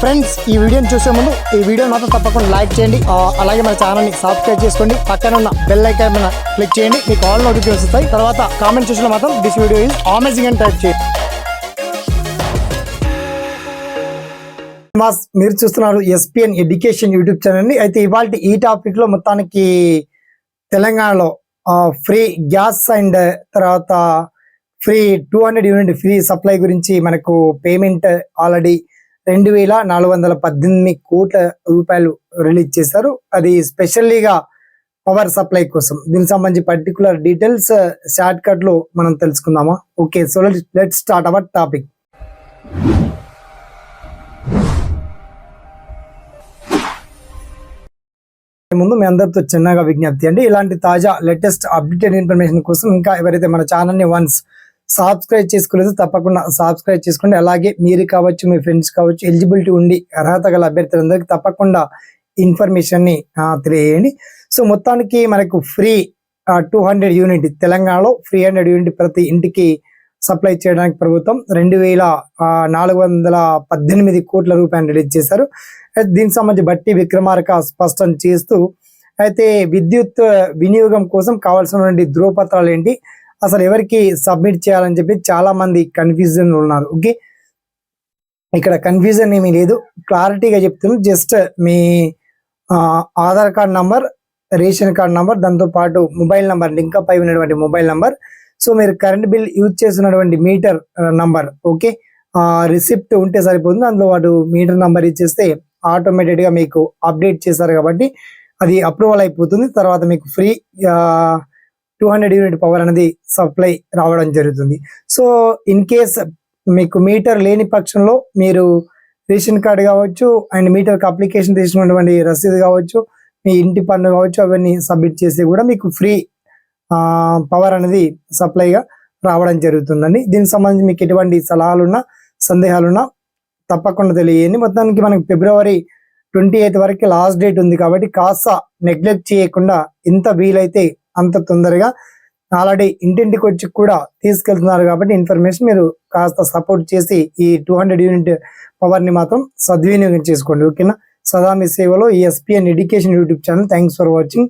Friends ఈ వీడియోని చూసే ముందు ఈ వీడియో మాత్రం తప్పకుండా లైక్ చేయండి. అలాగే మన ఛానల్ని సబ్స్క్రైబ్ చేసుకోండి. పక్కన ఉన్న బెల్ ఐకాన్ మీద క్లిక్ చేయండి. మీకు ఆల్ నోటిఫికేషన్ వస్తాయి. తర్వాత కామెంట్ చూసిన మాత్రం దిస్ వీడియో ఈజ్ అమేజింగ్ అని టైప్ చేయండి. మాస్ మీరు చూస్తున్నారు ఎస్పిఎన్ ఎడ్యుకేషన్ యూట్యూబ్ ఛానల్ అండి అయితే ఇవాళ ఈ టాపిక్లో మొత్తానికి తెలంగాణలో ఫ్రీ గ్యాస్ అండ్ తర్వాత free two hundred unit free supply గురించి మనకు పేమెంట్ ఆల్రెడీ రెండు వేల నాలుగు వందల పద్దెనిమిది కోట్ల రూపాయలు రిలీజ్ చేశారు. అది స్పెషల్లీగా పవర్ సప్లై కోసం. దీనికి సంబంధించి పర్టికులర్ డీటెయిల్స్ షార్ట్ కట్లో మనం తెలుసుకుందామా? Okay so let start our topic ముందు మీ అందరితో చిన్నగా విజ్ఞప్తి అండి. ఇలాంటి తాజా లేటెస్ట్ అప్డేటెడ్ ఇన్ఫర్మేషన్ కోసం ఇంకా ఎవరైతే మన ఛానల్ని వన్స్ సబ్స్క్రైబ్ చేసుకోలేదు తప్పకుండా సబ్స్క్రైబ్ చేసుకోండి. అలాగే మీరు కావచ్చు మీ ఫ్రెండ్స్ కావచ్చు ఎలిజిబిలిటీ ఉండి అర్హత గల అభ్యర్థులందరికీ తప్పకుండా ఇన్ఫర్మేషన్ని తెలియజేయండి. సో మొత్తానికి మనకు ఫ్రీ టూ హండ్రెడ్ యూనిట్ తెలంగాణలో ఫ్రీ హండ్రెడ్ యూనిట్ ప్రతి ఇంటికి సప్లై చేయడానికి ప్రభుత్వం రెండు వేల నాలుగు వందల పద్దెనిమిది కోట్ల రూపాయలు రిలీజ్ చేశారు. అయితే దీనికి సంబంధించి బట్టి విక్రమార్క స్పష్టం చేస్తూ అయితే విద్యుత్ వినియోగం కోసం కావాల్సినటువంటి ధృవపత్రాలు ఏంటి? అసలు ఎవరికి సబ్మిట్ చేయాలని చెప్పి చాలా మంది కన్ఫ్యూజన్ ఉన్నారు. ఓకే ఇక్కడ కన్ఫ్యూజన్ ఏమీ లేదు. క్లారిటీగా చెప్తున్నాను జస్ట్ మీ Aadhaar card number ration card number దాంతో పాటు మొబైల్ నంబర్ లింక్ అప్ అయి ఉన్నటువంటి మొబైల్ నంబర్ సో మీరు కరెంట్ బిల్ యూజ్ చేస్తున్నటువంటి మీటర్ నంబర్ ఓకే రిసిప్ట్ ఉంటే సరిపోతుంది. అందులో వాడు మీటర్ నంబర్ ఇచ్చేస్తే ఆటోమేటెడ్గా మీకు అప్డేట్ చేశారు కాబట్టి అది అప్రూవల్ అయిపోతుంది. తర్వాత మీకు free two hundred unit power అనేది సప్లై రావడం జరుగుతుంది. సో ఇన్ కేస్ మీకు మీటర్ లేని పక్షంలో మీరు రేషన్ కార్డు కావచ్చు అండ్ మీటర్కి అప్లికేషన్ తీసుకున్నటువంటి రసీదు కావచ్చు మీ ఇంటి పన్ను కావచ్చు అవన్నీ సబ్మిట్ చేసి కూడా మీకు ఫ్రీ పవర్ అనేది సప్లైగా రావడం జరుగుతుందండి. దీనికి సంబంధించి మీకు ఎటువంటి సలహాలున్నా సందేహాలున్నా తప్పకుండా తెలియజేయండి. మొత్తానికి మనకి ఫిబ్రవరి ట్వంటీ ఎయిత్ వరకు లాస్ట్ డేట్ ఉంది కాబట్టి కాస్త నెగ్లెక్ట్ చేయకుండా ఎంత వీలైతే అంత తొందరగా ఆల్రెడీ ఇంటింటికి వచ్చి కూడా తీసుకెళ్తున్నారు కాబట్టి ఇన్ఫర్మేషన్ మీరు కాస్త సపోర్ట్ చేసి ఈ టూ హండ్రెడ్ యూనిట్ పవర్ని మాత్రం సద్వినియోగం చేసుకోండి ఓకేనా? సదా మీ సేవలో ఈ SPN education YouTube channel. Thanks for watching